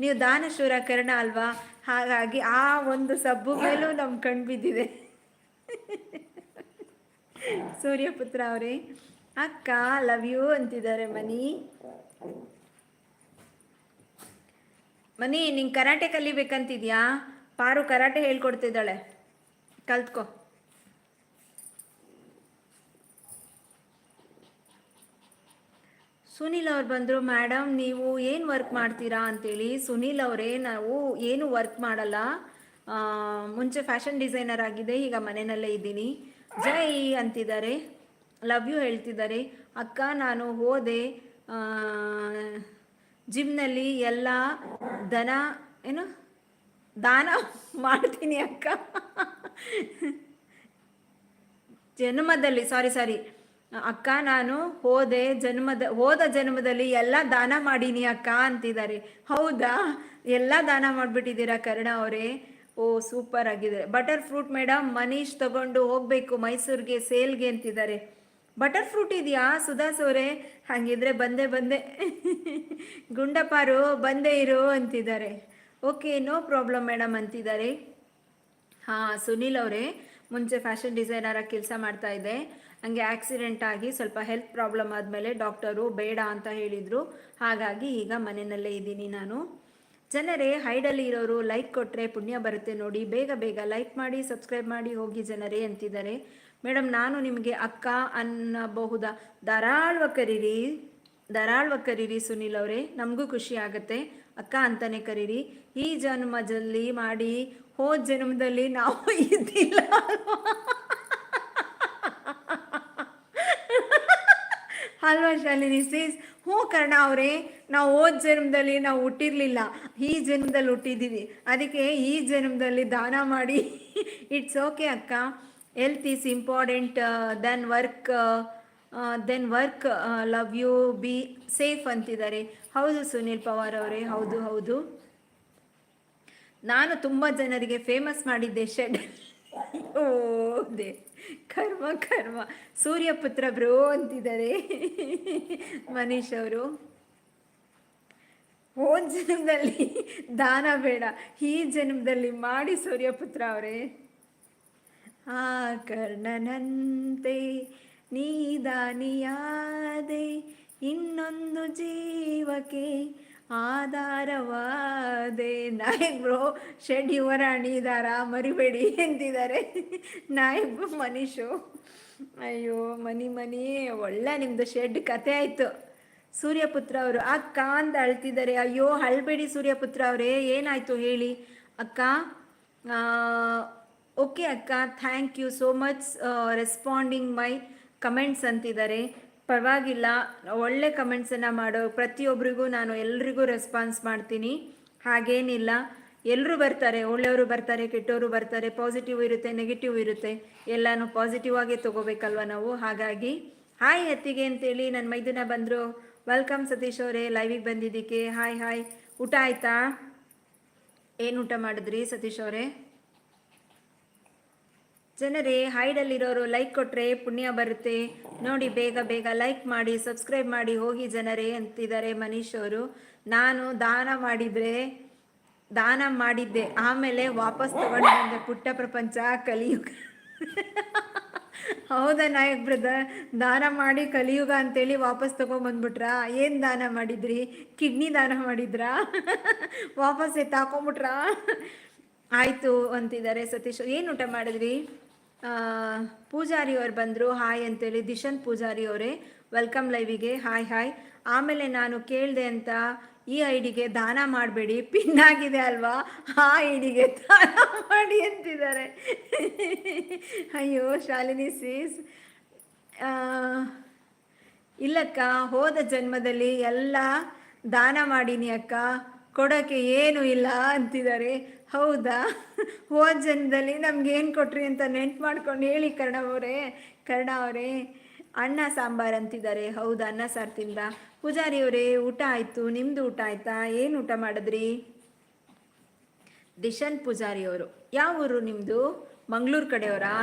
ನೀವು ದಾನಶೂರ ಕರ್ಣ ಅಲ್ವಾ? ಹಾಗಾಗಿ ಆ ಒಂದು ಸಬ್ಬು ಮೇಲೂ ನಮ್ಮ ಕಣ್ಣು ಬಿದ್ದಿದೆ. ಸೂರ್ಯಪುತ್ರ ಅವರೇ, ಅಕ್ಕ ಲವ್ ಯು ಅಂತಿದ್ದಾರೆ ಮನಿ. ಮನಿ, ನಿಂಗೆ ಕರಾಟೆ ಕಲಿಬೇಕಂತಿದ್ಯಾ? ಪಾರು ಕರಾಟೆ ಹೇಳ್ಕೊಡ್ತಿದ್ದಾಳೆ. ಕಲ್ತ್ಕೊ. ಸುನಿಲ್ ಅವ್ರು ಬಂದರು ಮೇಡಮ್ ನೀವು ಏನು ವರ್ಕ್ ಮಾಡ್ತೀರಾ? ಅಂತೇಳಿ ಸುನೀಲ್ ಅವರೇ, ನಾವು ಏನು ವರ್ಕ್ ಮಾಡಲ್ಲ. ಮುಂಚೆ ಫ್ಯಾಷನ್ ಡಿಸೈನರ್ ಆಗಿದೆ ಈಗ ಮನೆಯಲ್ಲೇ ಇದ್ದೀನಿ. ಜೈ ಅಂತಿದ್ದಾರೆ. ಲವ್ ಯು ಹೇಳ್ತಿದ್ದಾರೆ. ಅಕ್ಕ, ನಾನು ಹೋದೆ ಜಿಮ್ನಲ್ಲಿ ಎಲ್ಲ ದನ, ಏನು? ದಾನ ಮಾಡ್ತೀನಿ ಅಕ್ಕ. ಜನ್ಮದಲ್ಲಿ ಸಾರಿ ಸಾರಿ ಅಕ್ಕ, ನಾನು ಹೋದೆ ಜನ್ಮದ, ಹೋದ ಜನ್ಮದಲ್ಲಿ ಎಲ್ಲ ದಾನ ಮಾಡೀನಿ ಅಕ್ಕ, ಅಂತಿದ್ದಾರೆ. ಹೌದಾ? ಎಲ್ಲ ದಾನ ಮಾಡಿಬಿಟ್ಟಿದ್ದೀರಾ ಕರ್ಣ ಅವರೇ? ಓ, ಸೂಪರ್ ಆಗಿದೆ. ಬಟರ್ ಫ್ರೂಟ್ ಮೇಡಮ್ ಮನೀಶ್ ತಗೊಂಡು ಹೋಗಬೇಕು ಮೈಸೂರಿಗೆ ಸೇಲ್ಗೆ, ಅಂತಿದ್ದಾರೆ. ಬಟರ್ ಫ್ರೂಟ್ ಇದೆಯಾ ಸುಧಾಸ್ ಅವರೇ? ಹಾಗಿದ್ರೆ ಬಂದೆ ಬಂದೆ. ಗುಂಡಪ್ಪಾರು ಬಂದೇ ಇರು, ಅಂತಿದ್ದಾರೆ. ಓಕೆ, ನೋ ಪ್ರಾಬ್ಲಮ್ ಮೇಡಮ್ ಅಂತಿದ್ದಾರೆ. ಹಾಂ, ಸುನಿಲ್ ಅವರೇ, ಮುಂಚೆ ಫ್ಯಾಷನ್ ಡಿಸೈನರಾಗಿ ಕೆಲಸ ಮಾಡ್ತಾ ಇದ್ದೆ. ಹಂಗೆ ಆಕ್ಸಿಡೆಂಟ್ ಆಗಿ ಸ್ವಲ್ಪ ಹೆಲ್ತ್ ಪ್ರಾಬ್ಲಮ್ ಆದಮೇಲೆ ಡಾಕ್ಟರು ಬೇಡ ಅಂತ ಹೇಳಿದರು. ಹಾಗಾಗಿ ಈಗ ಮನೆಯಲ್ಲೇ ಇದ್ದೀನಿ ನಾನು. ಜನರೇ ಹೈಡಲ್ಲಿ ಇರೋರು ಲೈಕ್ ಕೊಟ್ಟರೆ ಪುಣ್ಯ ಬರುತ್ತೆ ನೋಡಿ. ಬೇಗ ಬೇಗ ಲೈಕ್ ಮಾಡಿ ಸಬ್ಸ್ಕ್ರೈಬ್ ಮಾಡಿ ಹೋಗಿ ಜನರೇ ಅಂತಿದ್ದಾರೆ. ಮೇಡಮ್ ನಾನು ನಿಮಗೆ ಅಕ್ಕ ಅನ್ನಬಹುದಾ? ಧಾರಾಳ್ವ ಕರೀರಿ. ಧಾರಾಳ್ವ ಕರೀರಿ ಸುನಿಲ್ ಅವರೇ. ನಮಗೂ ಖುಷಿ ಆಗುತ್ತೆ. ಅಕ್ಕ ಅಂತಾನೆ ಕರೀರಿ. ಈ ಜನ್ಮದಲ್ಲಿ ಮಾಡಿ ಹೋದ ಜನ್ಮದಲ್ಲಿ ನಾವು ಇದ್ದಿಲ್ಲ ಅಲ್ವಾ ಶಾಲಿನಿ ಸೀಸ್ ಹ್ಞೂ ಕರ್ಣ ಅವರೇ, ನಾವು ಹೋದ ಜನ್ಮದಲ್ಲಿ ನಾವು ಹುಟ್ಟಿರಲಿಲ್ಲ. ಈ ಜನ್ಮದಲ್ಲಿ ಹುಟ್ಟಿದ್ದೀವಿ ಅದಕ್ಕೆ ಈ ಜನ್ಮದಲ್ಲಿ ದಾನ ಮಾಡಿ. ಇಟ್ಸ್ ಓಕೆ ಅಕ್ಕ. Health is important then work then work love you be safe ಅಂತಿದ್ದಾರೆ. ಹೌದು ಸುನಿಲ್ ಪವಾರ್ ಅವರೇ, ಹೌದು ಹೌದು. ನಾನು ತುಂಬ ಜನರಿಗೆ ಫೇಮಸ್ ಮಾಡಿದ್ದೆ ಶೆಡ್ ಓದೆ ಕರ್ಮ ಕರ್ಮ. ಸೂರ್ಯಪುತ್ರ ಬ್ರೋ ಅಂತಿದ್ದಾರೆ. ಮನೀಶ್ ಅವರು. ಹೋದ ಜನ್ಮದಲ್ಲಿ ದಾನ ಬೇಡ. ಈ ಜನ್ಮದಲ್ಲಿ ಮಾಡಿ ಸೂರ್ಯಪುತ್ರ ಅವರೇ. ಆ ಕರ್ಣನಂತೆ ನೀದಾನಿಯಾದೆ ಇನ್ನೊಂದು ಜೀವಕ್ಕೆ ಆಧಾರವಾದೆ. ನಾಯಕ್ ಬ್ರೋ ಶೆಡ್ ಯುವರ ಅಣಿದಾರ, ಮರಿಬೇಡಿ ಎಂದಿದ್ದಾರೆ. ನಾಯಕ್ ಮನೀಶು. ಅಯ್ಯೋ, ಮನಿ ಮನಿ, ಒಳ್ಳೆ ನಿಮ್ಮದು ಶೆಡ್ ಕತೆ ಆಯಿತು. ಸೂರ್ಯಪುತ್ರ ಅವರು ಅಕ್ಕ ಅಂತ ಅಳ್ತಿದ್ದಾರೆ. ಅಯ್ಯೋ, ಅಳ್ಬೇಡಿ ಸೂರ್ಯಪುತ್ರ ಅವರೇ, ಏನಾಯಿತು ಹೇಳಿ. ಅಕ್ಕ ಓಕೆ ಅಕ್ಕ, thank you so much responding my comments ಅಂತಿದ್ದಾರೆ. ಪರವಾಗಿಲ್ಲ. ಒಳ್ಳೆ ಕಮೆಂಟ್ಸನ್ನು ಮಾಡೋ ಪ್ರತಿಯೊಬ್ಬರಿಗೂ ನಾನು ಎಲ್ರಿಗೂ ರೆಸ್ಪಾನ್ಸ್ ಮಾಡ್ತೀನಿ. ಹಾಗೇನಿಲ್ಲ. ಎಲ್ಲರೂ ಬರ್ತಾರೆ, ಒಳ್ಳೆಯವರು ಬರ್ತಾರೆ, ಕೆಟ್ಟವರು ಬರ್ತಾರೆ ಪಾಸಿಟಿವ್ ಇರುತ್ತೆ ನೆಗೆಟಿವ್ ಇರುತ್ತೆ. ಎಲ್ಲನೂ ಪಾಸಿಟಿವ್ ಆಗೇ ತೊಗೋಬೇಕಲ್ವ ನಾವು? ಹಾಗಾಗಿ ಹಾಯ್ ಅತ್ತಿಗೆ ಅಂತೇಳಿ ನನ್ನ ಮೈದನ ಬಂದರು. ವೆಲ್ಕಮ್ ಸತೀಶ್ ಅವರೇ ಲೈವಿಗೆ ಬಂದಿದ್ದಕ್ಕೆ. ಹಾಯ್ ಹಾಯ್ ಊಟ ಆಯ್ತಾ? ಏನು ಊಟ ಮಾಡಿದ್ರಿ ಸತೀಶ್ ಅವರೇ? ಜನರೇ, ಹೈಡಲ್ಲಿರೋರು ಲೈಕ್ ಕೊಟ್ಟರೆ ಪುಣ್ಯ ಬರುತ್ತೆ. ನೋಡಿ, ಬೇಗ ಬೇಗ ಲೈಕ್ ಮಾಡಿ ಸಬ್ಸ್ಕ್ರೈಬ್ ಮಾಡಿ ಹೋಗಿ ಜನರೇ ಅಂತಿದ್ದಾರೆ ಮನೀಶ್ ಅವರು. ನಾನು ದಾನ ಮಾಡಿದರೆ, ದಾನ ಮಾಡಿದ್ದೆ. ಆಮೇಲೆ ವಾಪಸ್ ತಗೊಂಡು ಬಂದೆ ಪುಟ್ಟ ಪ್ರಪಂಚ, ಕಲಿಯುಗ. ಹೌದಾ ನಾಯಕ್ ಬ್ರದರ್ ದಾನ ಮಾಡಿ ಕಲಿಯುಗ ಅಂತೇಳಿ ವಾಪಸ್ ತೊಗೊಂಬಂದ್ಬಿಟ್ರಾ ಏನು ದಾನ ಮಾಡಿದ್ರಿ? ಕಿಡ್ನಿ ದಾನ ಮಾಡಿದ್ರಾ? ವಾಪಸ್ ಎತ್ತಾಕೊಂಬಿಟ್ರಾ ಆಯ್ತು ಅಂತಿದ್ದಾರೆ ಸತೀಶ್ ಏನು ಊಟ ಮಾಡಿದ್ರಿ? ಪೂಜಾರಿ ಅವ್ರು ಬಂದರು. ಹಾಯ್ ಅಂತೇಳಿ ದಿಶನ್ ಪೂಜಾರಿ ಅವರೇ ವೆಲ್ಕಮ್ ಲೈವಿಗೆ ಹಾಯ್ ಹಾಯ್ ಆಮೇಲೆ ನಾನು ಕೇಳಿದೆ ಅಂತ ಈ ಐಡಿಗೆ ದಾನ ಮಾಡಬೇಡಿ. ಪಿನ್ ಆಗಿದೆ ಅಲ್ವಾ? ಆ ಐಡಿಗೆ ದಾನ ಮಾಡಿ ಅಂತಿದ್ದಾರೆ. ಅಯ್ಯೋ, ಶಾಲಿನಿ ಸೀಸ್ ಇಲ್ಲಕ್ಕ, ಹೋದ ಜನ್ಮದಲ್ಲಿ ಎಲ್ಲ ದಾನ ಮಾಡೀನಿ ಅಕ್ಕ. ಕೊಡೋಕ್ಕೆ ಏನು ಇಲ್ಲ ಅಂತಿದ್ದಾರೆ. ಹೌದಾ? ಹೋದ ಜನದಲ್ಲಿ ನಮ್ಗೆ ಏನು ಕೊಟ್ರಿ ಅಂತ ನೆನ್ಪು ಮಾಡ್ಕೊಂಡು ಹೇಳಿ ಕರ್ಣ ಅವರೇ. ಕರ್ಣ ಅವರೇ, ಅನ್ನ ಸಾಂಬಾರ್ ಅಂತಿದ್ದಾರೆ. ಹೌದಾ? ಅನ್ನ ಸಾರು ತಿಂದ ಪೂಜಾರಿ ಅವರೇ, ಊಟ ಆಯಿತು. ನಿಮ್ಮದು ಊಟ ಆಯ್ತಾ? ಏನು ಊಟ ಮಾಡಿದ್ರಿ? ದಿಶನ್ ಪೂಜಾರಿ ಅವರು. ಯಾವ ಊರು ನಿಮ್ಮದು ಮಂಗಳೂರು ಕಡೆಯವರಾ?